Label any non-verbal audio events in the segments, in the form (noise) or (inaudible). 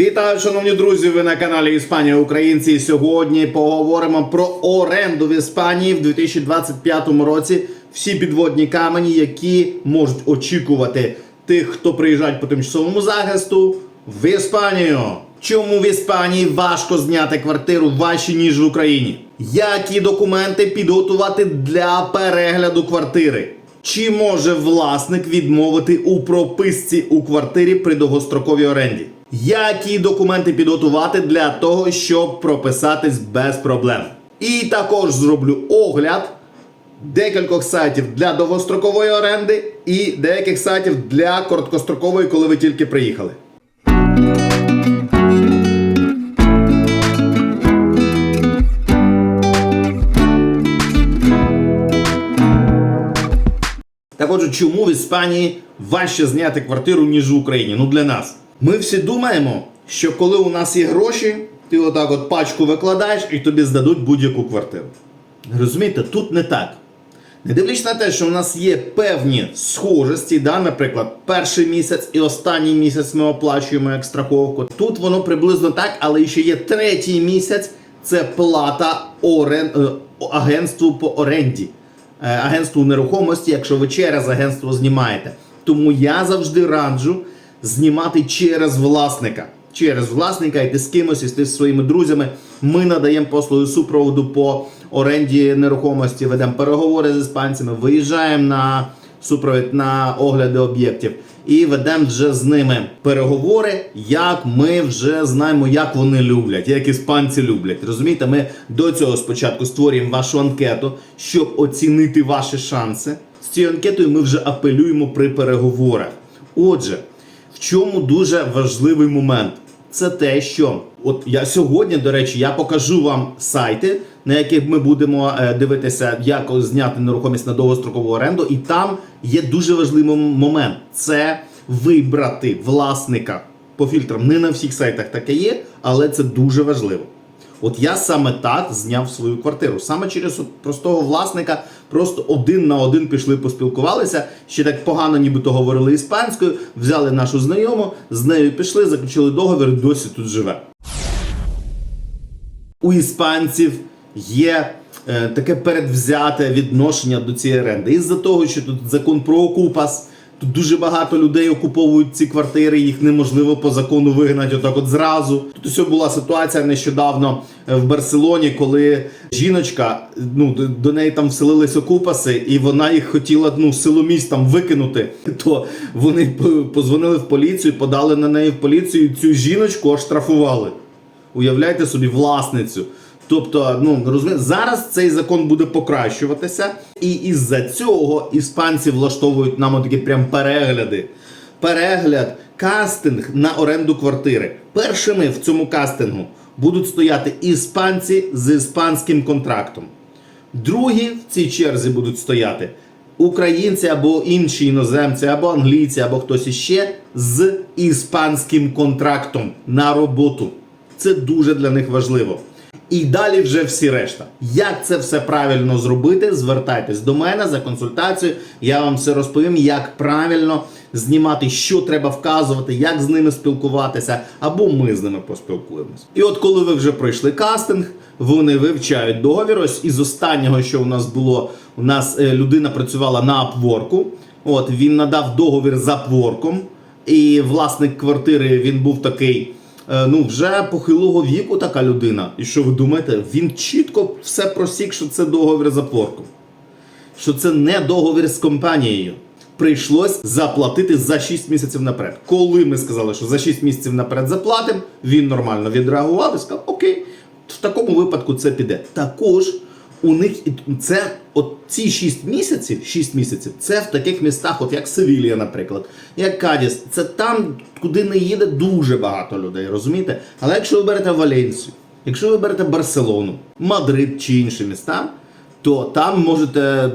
Вітаю, шановні друзі! Ви на каналі Іспанія Українці. Сьогодні поговоримо про оренду в Іспанії в 2025 році. Всі підводні камені, які можуть очікувати тих, хто приїжджають по тимчасовому захисту в Іспанію. Чому в Іспанії важко зняти квартиру важче, ніж в Україні? Які документи підготувати для перегляду квартири? Чи може власник відмовити у прописці у квартирі при довгостроковій оренді? Які документи підготувати для того, щоб прописатись без проблем? І також зроблю огляд декількох сайтів для довгострокової оренди і деяких сайтів для короткострокової, коли ви тільки приїхали. Отже, чому в Іспанії важче зняти квартиру, ніж в Україні? Ну для нас. Ми всі думаємо, що коли у нас є гроші, ти отак от пачку викладаєш і тобі здадуть будь-яку квартиру. Розумієте, тут не так. Не дивлячись на те, що у нас є певні схожості, да, наприклад, перший місяць і останній місяць ми оплачуємо як страховку. Тут воно приблизно так, але ще є третій місяць це плата орен... е, агентству по оренді, агентству нерухомості, якщо ви через агентство знімаєте. Тому я завжди раджу знімати через власника. Через власника йти з кимось, йти з своїми друзями. Ми надаємо послуги супроводу по оренді нерухомості, ведемо переговори з іспанцями, виїжджаємо на супровід на огляди об'єктів і ведемо вже з ними переговори, як ми вже знаємо, як вони люблять, як іспанці люблять. Розумієте, ми до цього спочатку створюємо вашу анкету, щоб оцінити ваші шанси. З цією анкетою ми вже апелюємо при переговорах. Отже, в чому дуже важливий момент? Це те, що от я сьогодні, до речі, я покажу вам сайти, на яких ми будемо е, дивитися, як зняти нерухомість на довгострокову оренду. І там є дуже важливий момент: це вибрати власника по фільтрам. Не на всіх сайтах таке є, але це дуже важливо. От я саме так зняв свою квартиру. Саме через простого власника, просто один на один пішли, поспілкувалися. Ще так погано, нібито говорили іспанською, взяли нашу знайому, з нею пішли, заключили договір, досі тут живе. У іспанців є е, таке передвзяте відношення до цієї оренди. Із-за того, що тут закон про окупас, тут дуже багато людей окуповують ці квартири, їх неможливо по закону вигнати отак от зразу. Тут ось була ситуація нещодавно е, в Барселоні, коли жіночка, ну до- до неї там вселились окупаси, і вона їх хотіла ну, силоміць там викинути. То вони позвонили в поліцію, подали на неї в поліцію, і цю жіночку оштрафували. Уявляйте собі власницю. Тобто, ну розумієте, зараз цей закон буде покращуватися, і із-за цього іспанці влаштовують нам такі прям перегляди. Перегляд, кастинг на оренду квартири. Першими в цьому кастингу будуть стояти іспанці з іспанським контрактом. Другі в цій черзі будуть стояти українці або інші іноземці, або англійці, або хтось іще з іспанським контрактом на роботу. Це дуже для них важливо. І далі вже всі решта. Як це все правильно зробити? Звертайтесь до мене за консультацією. Я вам все розповім, як правильно знімати, що треба вказувати, як з ними спілкуватися, або ми з ними поспілкуємось. І от коли ви вже пройшли кастинг, вони вивчають договір. Ось із останнього, що у нас було, у нас е, людина працювала на Upwork. От він надав договір з Upwork, і власник квартири він був такий. Е, ну, вже похилого віку така людина. І що ви думаєте? Він чітко все просік, що це договір з Upwork. Що це не договір з компанією. Прийшлось заплатити за 6 місяців наперед. Коли ми сказали, що за 6 місяців наперед заплатимо, він нормально відреагував і сказав, окей, в такому випадку це піде. Також у них це от ці 6 місяців, 6 місяців, це в таких містах, от як Севілія, наприклад, як Кадіс, це там, куди не їде дуже багато людей, розумієте? Але якщо ви берете Валенсію, якщо ви берете Барселону, Мадрид чи інші міста, то там можете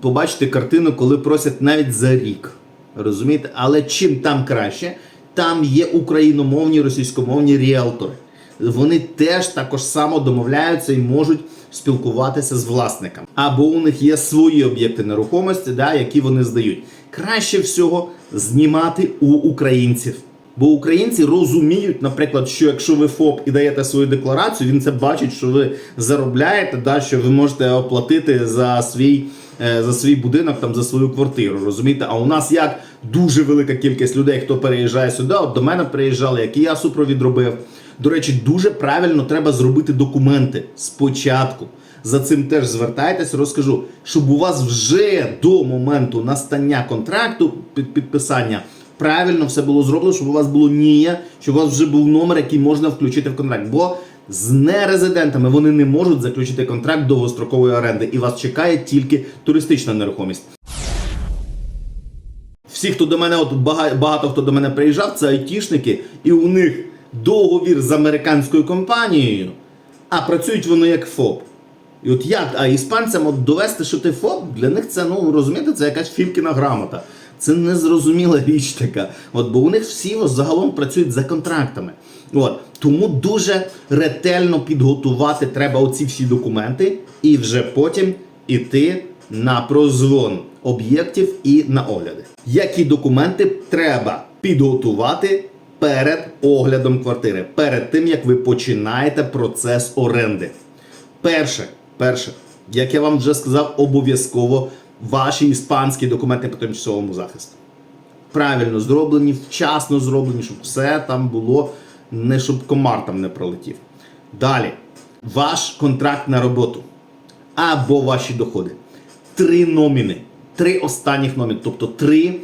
побачити картину, коли просять навіть за рік. Розумієте? Але чим там краще, там є україномовні, російськомовні ріелтори. Вони теж також само домовляються і можуть спілкуватися з власником. Або у них є свої об'єкти нерухомості, да, які вони здають. Краще всього знімати у українців. Бо українці розуміють, наприклад, що якщо ви ФОП і даєте свою декларацію, він це бачить, що ви заробляєте, да, що ви можете оплатити за свій, е, за свій будинок, там, за свою квартиру. Розумієте? А у нас як дуже велика кількість людей, хто переїжджає сюди, от до мене приїжджали, які я супровід робив. До речі, дуже правильно треба зробити документи спочатку. За цим теж звертайтесь, розкажу, щоб у вас вже до моменту настання контракту під підписання правильно все було зроблено, щоб у вас було НІЯ, щоб у вас вже був номер, який можна включити в контракт. Бо з нерезидентами вони не можуть заключити контракт довгострокової оренди, і вас чекає тільки туристична нерухомість. Всі, хто до мене, от багато хто до мене приїжджав, це айтішники, і у них договір з американською компанією, а працюють вони як ФОП. І от як, а іспанцям от довести, що ти ФОП, для них це, ну розумієте, це якась фількіна грамота. Це незрозуміла (laughs) річ така. От, бо у них всі загалом працюють за контрактами. От, тому дуже ретельно підготувати треба оці всі документи і вже потім іти на прозвон об'єктів і на огляди. Які документи треба підготувати перед оглядом квартири, перед тим як ви починаєте процес оренди? Перше, перше, як я вам вже сказав, обов'язково ваші іспанські документи по тимчасовому захисту. Правильно зроблені, вчасно зроблені, щоб все там було, не щоб комар там не пролетів. Далі, ваш контракт на роботу або ваші доходи. Три номіни, три останніх номіни, тобто три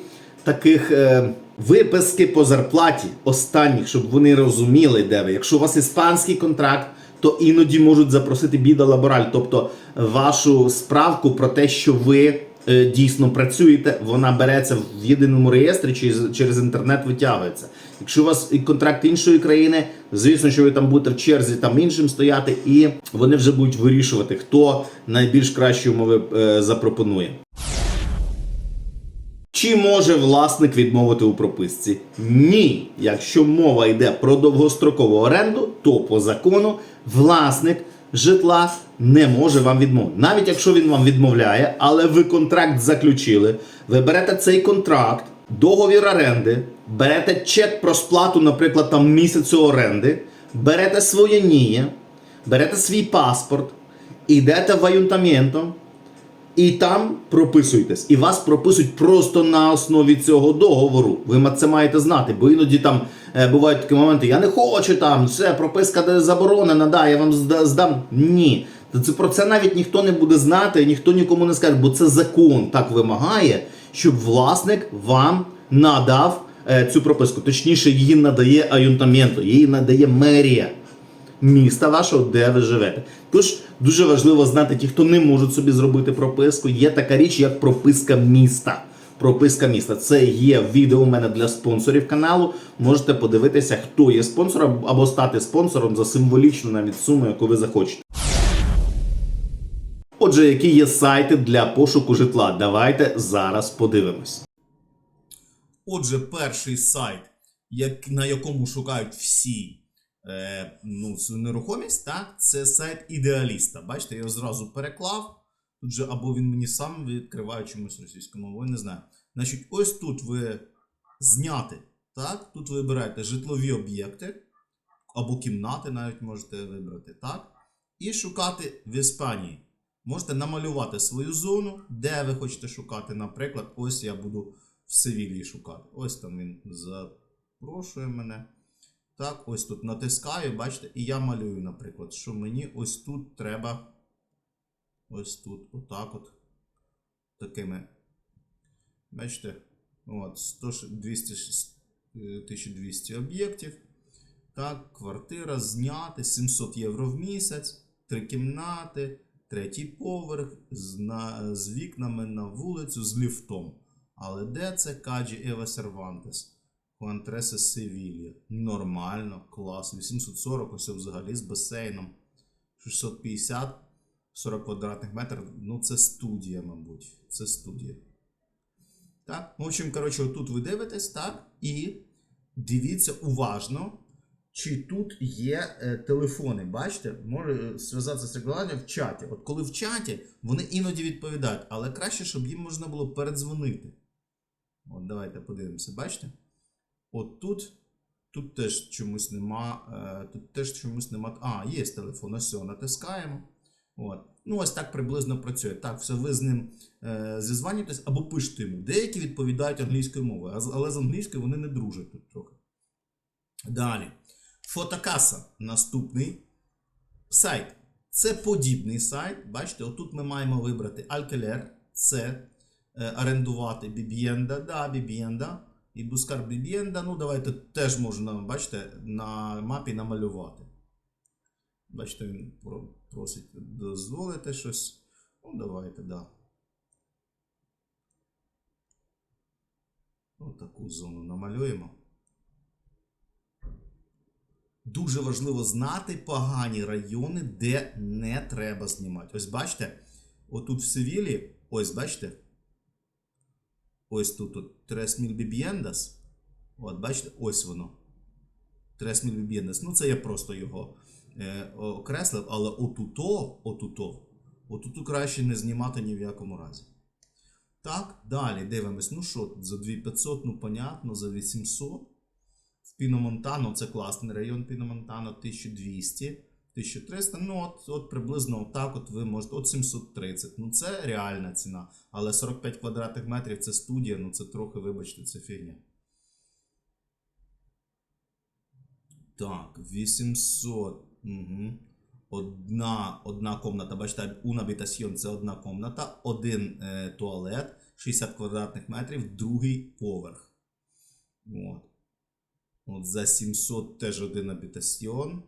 таких е, виписки по зарплаті останніх, щоб вони розуміли, де ви. Якщо у вас іспанський контракт, то іноді можуть запросити біда лабораль, тобто вашу справку про те, що ви е, дійсно працюєте, вона береться в єдиному реєстрі через, через інтернет витягується. Якщо у вас контракт іншої країни, звісно, що ви там будете в черзі там іншим стояти, і вони вже будуть вирішувати, хто найбільш кращі умови е, запропонує. Чи може власник відмовити у прописці? Ні. Якщо мова йде про довгострокову оренду, то по закону власник житла не може вам відмовити. Навіть якщо він вам відмовляє, але ви контракт заключили, ви берете цей контракт, договір оренди, берете чек про сплату, наприклад, там місяцю оренди, берете своє ніє, берете свій паспорт, ідете в аюнтамєнто, і там прописуєтесь. І вас прописують просто на основі цього договору. Ви це маєте знати, бо іноді там е, бувають такі моменти, я не хочу там, все, прописка заборонена, да, я вам зда- здам. Ні. Це про це навіть ніхто не буде знати, ніхто нікому не скаже, бо це закон так вимагає, щоб власник вам надав е, цю прописку. Точніше, її надає аюнтамєнто, її надає мерія міста вашого, де ви живете. Тож дуже важливо знати ті, хто не можуть собі зробити прописку. Є така річ, як прописка міста. Прописка міста. Це є відео у мене для спонсорів каналу. Можете подивитися, хто є спонсором, або стати спонсором за символічну навіть суму, яку ви захочете. Отже, які є сайти для пошуку житла? Давайте зараз подивимось. Отже, перший сайт, на якому шукають всі ну, свою нерухомість, так, це сайт ідеаліста. Бачите, я його зразу переклав. Тут же або він мені сам відкриває чомусь російською мовою, не знаю. Значить, ось тут ви зняти. Так, тут вибираєте житлові об'єкти, або кімнати навіть можете вибрати, так? І шукати в Іспанії. Можете намалювати свою зону, де ви хочете шукати. Наприклад, ось я буду в Севілії шукати. Ось там він запрошує мене. Так, ось тут натискаю, бачите, і я малюю, наприклад, що мені ось тут треба. Ось тут, отак от. Такими. Бачите? От, 100, 200, 1200 об'єктів. Так, квартира зняти 700 євро в місяць, три кімнати, третій поверх з, на, з вікнами на вулицю з ліфтом. Але де це Каджі Ева Сервантес? Хуантреса Севілія. Нормально, клас. 840, ось взагалі з басейном. 650, 40 квадратних метрів. Ну, це студія, мабуть. Це студія. Так, в общем, коротше, отут ви дивитесь, так, і дивіться уважно, чи тут є е, телефони. Бачите, може е, зв'язатися з регуляром в чаті. От коли в чаті, вони іноді відповідають, але краще, щоб їм можна було передзвонити. От давайте подивимося, бачите? От тут Тут теж чомусь нема. е, Тут теж чомусь нема. А, є телефон, ось його натискаємо. От. Ну, ось так приблизно працює. Так, все, ви з ним е, зізванюєтесь або пишете йому. Деякі відповідають англійською мовою, але з англійською вони не дружать тут трохи. Далі. Фотокаса. Наступний сайт. Це подібний сайт. Бачите, отут ми маємо вибрати Alkeler, це е, орендувати Bibienda, да, Bibienda. І Бускар Bibienda, ну давайте теж можна, бачите, на мапі намалювати. Бачите, він просить дозволити щось. Ну, давайте, да. Отаку зону намалюємо. Дуже важливо знати погані райони, де не треба знімати. Ось бачите, отут в Севілі, ось бачите. Ось тут от Тресміль Біб'єндас. От, бачите, ось воно. Тресміль Біб'єндас. Ну, це я просто його е, окреслив, але отуто, отуто, отуту краще не знімати ні в якому разі. Так, далі дивимось. Ну що, за 2500, ну понятно, за 800. В Піномонтано це класний район Піномонтано, 1200, 1300. Ну, от, от приблизно отак от ви можете. От 730. Ну, це реальна ціна. Але 45 квадратних метрів це студія, ну це трохи, вибачте, це фігня. Так, 800. Угу. Одна, одна комната, бачите, habitación – це одна комната, один е, туалет, 60 квадратних метрів, другий поверх. От. От за 700 теж один абітасьйон.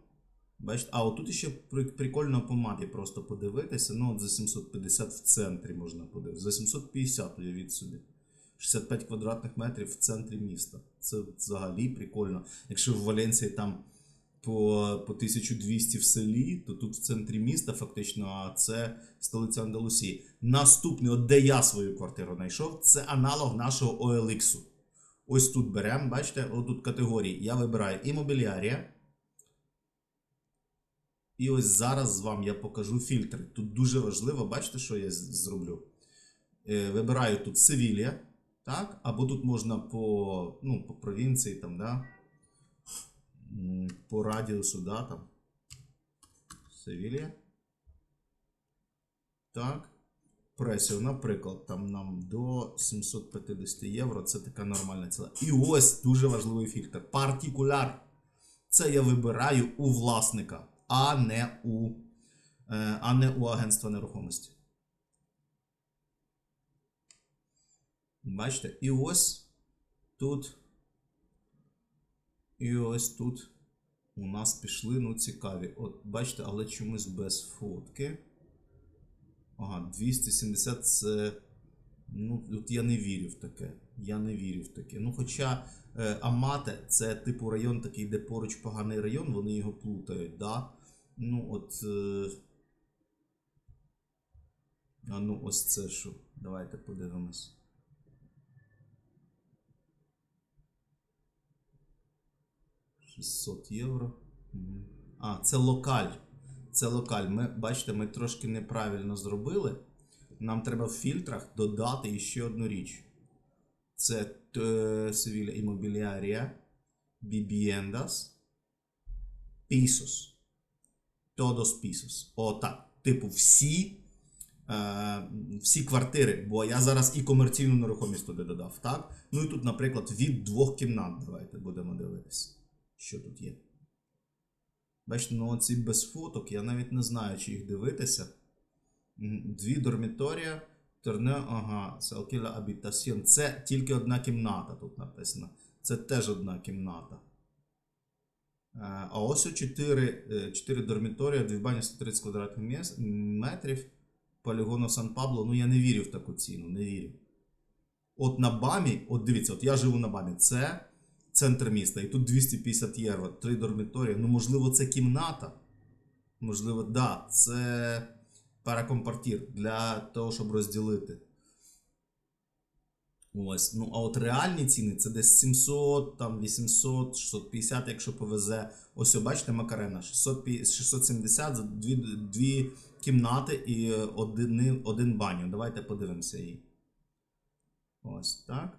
Бачите, а отут ще прикольно по мапі просто подивитися. Ну, от за 750 в центрі можна подивитися. За 750 уявіть собі. 65 квадратних метрів в центрі міста. Це взагалі прикольно. Якщо в Валенції там по, по 1200 в селі, то тут в центрі міста фактично, а це столиця Андалусії. Наступний, от де я свою квартиру знайшов, це аналог нашого OLX. Ось тут беремо, бачите, отут категорії. Я вибираю імобілярія. І ось зараз вам я покажу фільтри. Тут дуже важливо, бачите, що я зроблю. Е, вибираю тут Севілія, так? Або тут можна по, ну, по провінції, там, да? По радіусу, да, там. Севілія. Так. Пресію, наприклад, там нам до 750 євро. Це така нормальна ціна. І ось дуже важливий фільтр. Партикуляр. Це я вибираю у власника, а не у, е, а не у агентства нерухомості. Бачите? І ось тут. І ось тут у нас пішли, ну, цікаві. От, бачите, але чомусь без фотки. Ага, 270 це. Ну, от я не вірю в таке. Я не вірю в таке. Ну, хоча е, Амате це типу район такий, де поруч поганий район, вони його плутають, да? Ну, от. Е... А ну, ось це що. Давайте подивимось. «600 євро. А, це локаль. Це локаль. Ми, бачите, ми трошки неправильно зробили. Нам треба в фільтрах додати ще одну річ. Це е, Sevilla Immobiliaria, Viviendas, Pisos. Todos Pisos. Отак. Типу, всі, е, всі квартири. Бо я зараз і комерційну нерухомість туди додав. Так? Ну і тут, наприклад, від двох кімнат. Давайте будемо дивитися, що тут є. Бачите, ну оці без фоток, я навіть не знаю, чи їх дивитися. Дві дорміторія, Торне, ага, Салкіла Абітасіон. Це тільки одна кімната тут написано. Це теж одна кімната. Е, А ось 4, 4 дорміторія, дві бані 130 квадратних метрів. Полігону Сан Пабло. Ну я не вірю в таку ціну, не вірю. От на Бамі, от дивіться, от я живу на Бамі, це центр міста, і тут 250 євро, три дорміторії. Ну, можливо, це кімната. Можливо, да, це паракомпортір для того, щоб розділити. Ось. Ну, а от реальні ціни це десь 700, там 800, 650, якщо повезе. Ось, бачите, Макарена, 650 670 за дві, дві кімнати і один, один баню. Давайте подивимося її. Ось так.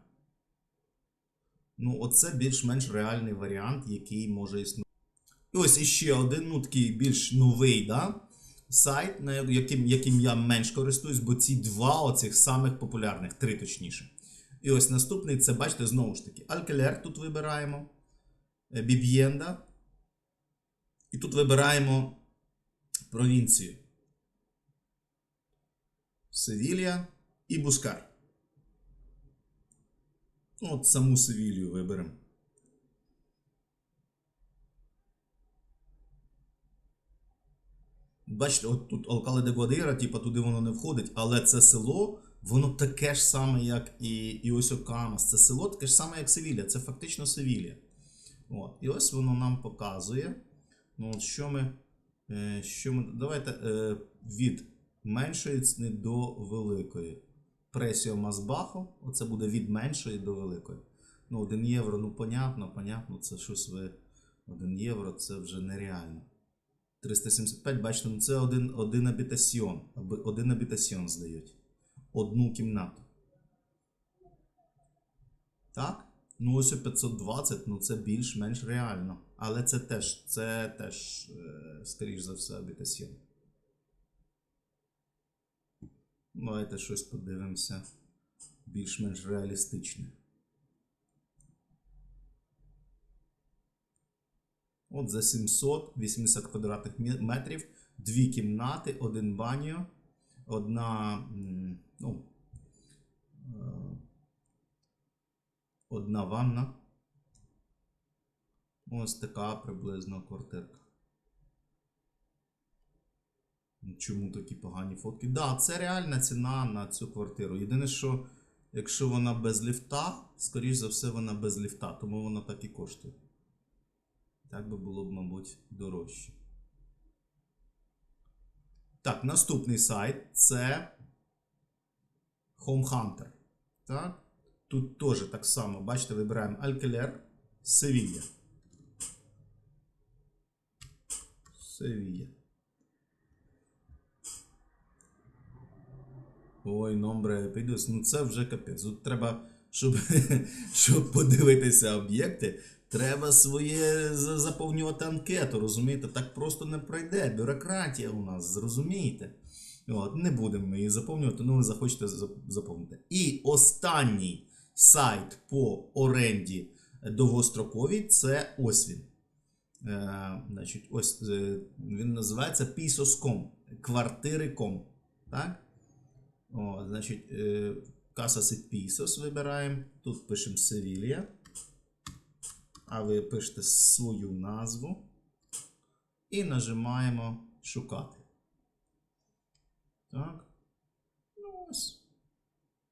Ну, оце більш-менш реальний варіант, який може існувати. І ось іще один, ну такий більш новий, да? сайт, яким, яким я менш користуюсь, бо ці два оцих самих популярних, три точніше. І ось наступний це, бачите, знову ж таки, Alkeler тут вибираємо, е, Bibienda. І тут вибираємо провінцію. Севілія і Бускар. Ну, От саму Севілію виберемо. Бачите, от тут Алкале де Гвадира, типу, туди воно не входить, але це село, воно таке ж саме, як і, і ось Окамас. Це село таке ж саме, як Севілія. Це фактично Севілія. От. І ось воно нам показує. Ну, от що ми. Е, що ми давайте е, від меншої ціни до великої. Пресіо Мазбахо. Оце буде від меншої до великої. Ну, 1 євро, ну понятно, понятно, це щось ви. 1 євро це вже нереально. 375, бачите, ну це один, один абітасіон. Один абітасіон здають. Одну кімнату. Так? Ну, ось 520, ну це більш-менш реально. Але це теж, це теж, е, скоріш за все, абітасіон. Давайте щось подивимося. Більш-менш реалістичне. От за 780 квадратних метрів, дві кімнати, один баню, одна, ну, е, одна ванна. Ось така приблизно квартирка. Чому такі погані фотки? Так, да, це реальна ціна на цю квартиру. Єдине, що якщо вона без ліфта, скоріш за все, вона без ліфта, тому вона так і коштує. Так би було б, мабуть, дорожче. Так, наступний сайт це Home Hunter. Так? Тут теж так само, бачите, вибираємо Alkeler, Sevilla. Sevilla. Ой, номбре підус. Ну це вже капець. Тут треба, щоб, (laughs) щоб подивитися об'єкти, треба своє заповнювати анкету, розумієте? Так просто не пройде. Бюрократія у нас, зрозумієте? От, не будемо ми її заповнювати, ну ви захочете заповнити. І останній сайт по оренді довгостроковій це ось він. Е, значить, ось е, він називається Pisos.com. Квартири.com. Так? О, значить, е, Casas і Pisos вибираємо. Тут пишемо Севілія. А ви пишете свою назву. І нажимаємо шукати. Так. Ну ось.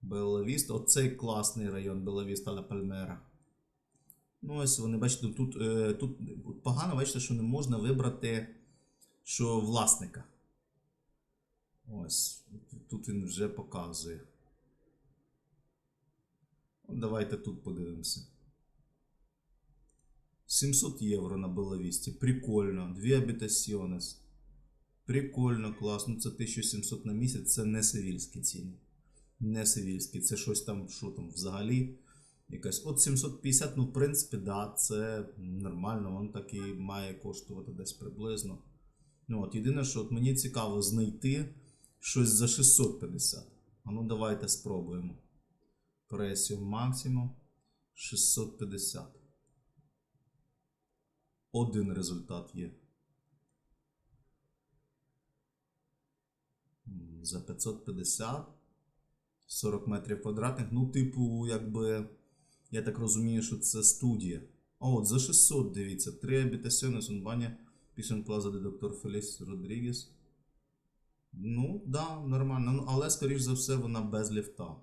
Белавіста. Оцей класний район Белавіста Ла Пальмера. Ну, ось вони, бачите, тут, е, тут погано, бачите, що не можна вибрати, що власника. Ось. Тут він вже показує. Давайте тут подивимося. 700 євро на Белавісті. Прикольно. Дві абітасіонес. Прикольно, класно. Це 1700 на місяць. Це не севільські ціни. Не севільські. Це щось там, що там взагалі. Якась. От 750, ну, в принципі, да, це нормально. Воно так і має коштувати десь приблизно. Ну, от, єдине, що от мені цікаво знайти щось за 650. А ну давайте спробуємо. Пресіум максимум 650. Один результат є. За 550. 40 метрів квадратних. Ну, типу, якби. Я так розумію, що це студія. А от за 600, дивіться. Три абітасіони Сонбаня, Пішен Плаза де доктор Феліс Родрігес. Ну, да, нормально. Ну, але, скоріш за все, вона без ліфта.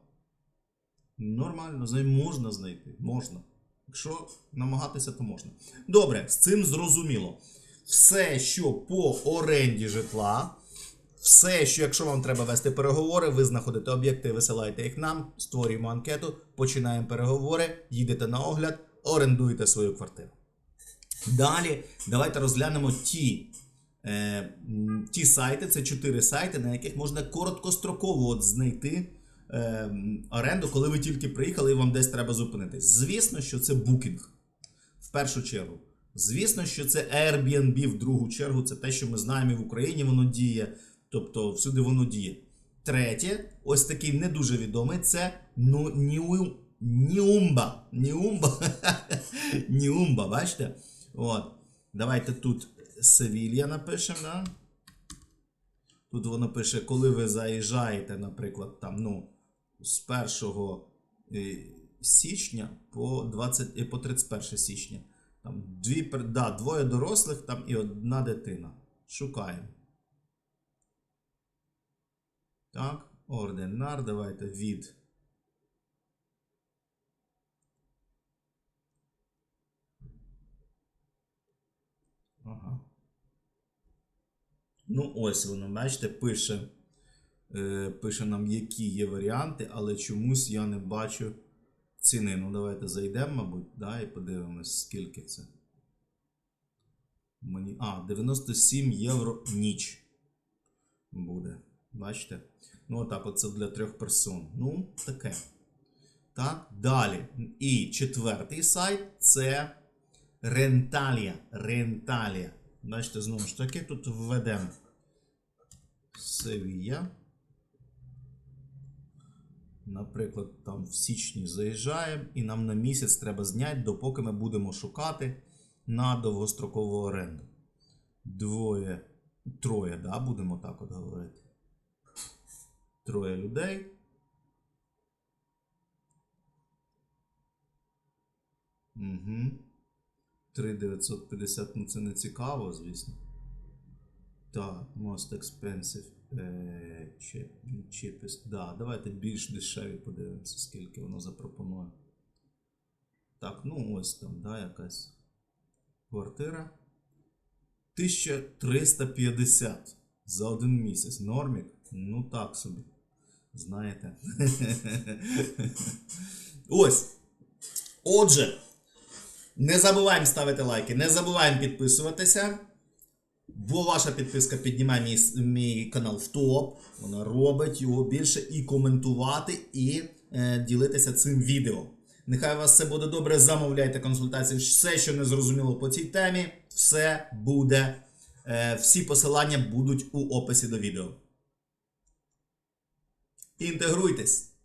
Нормально, з нею можна знайти. Можна. Якщо намагатися, то можна. Добре, з цим зрозуміло. Все, що по оренді житла, все, що якщо вам треба вести переговори, ви знаходите об'єкти, висилаєте їх нам, створюємо анкету, починаємо переговори, їдете на огляд, орендуєте свою квартиру. Далі давайте розглянемо ті, е, ті сайти, це чотири сайти, на яких можна короткостроково от знайти е, оренду, коли ви тільки приїхали і вам десь треба зупинитись. Звісно, що це букінг в першу чергу. Звісно, що це Airbnb в другу чергу, це те, що ми знаємо і в Україні воно діє, тобто всюди воно діє. Третє, ось такий не дуже відомий, це ну, Ніу, Ніумба. Ніумба. (laughs) Ніумба, бачите? От. Давайте тут Севілья напишемо, да? Тут воно пише, коли ви заїжджаєте, наприклад, там, ну, з 1 е, січня по 20, е, по 31 січня. Там дві, да, двоє дорослих там і одна дитина. Шукаємо. Так, ординар, давайте від. Ага. Ну, ось воно, бачите, пише, пише нам, які є варіанти, але чомусь я не бачу ціни. Ну, давайте зайдемо, мабуть, да, і подивимось, скільки це. Мені... А, 97 євро ніч буде. Бачите? Ну, отак, оце для трьох персон. Ну, таке. Так, далі. І четвертий сайт це Ренталія. Ренталія. Бачите, знову ж таки, тут введемо Севія. Наприклад, там в січні заїжджаємо, і нам на місяць треба зняти, допоки ми будемо шукати на довгострокову оренду. Двоє, троє, да, будемо так от говорити. Троє людей. Угу. 3950, ну це не цікаво, звісно. Так, most expensive. Е, cheap. Да, давайте більш дешеві подивимося, скільки воно запропонує. Так, ну ось там, да, якась квартира. 1350 за один місяць. Нормік? Ну так собі. Знаєте. (laughs) Ось. Отже, не забуваємо ставити лайки, не забуваємо підписуватися. Бо ваша підписка піднімає мій, мій канал в топ. Вона робить його більше і коментувати, і е, ділитися цим відео. Нехай у вас все буде добре. Замовляйте консультації. Все, що не зрозуміло по цій темі, все буде. Е, всі посилання будуть у описі до відео. Інтегруйтесь!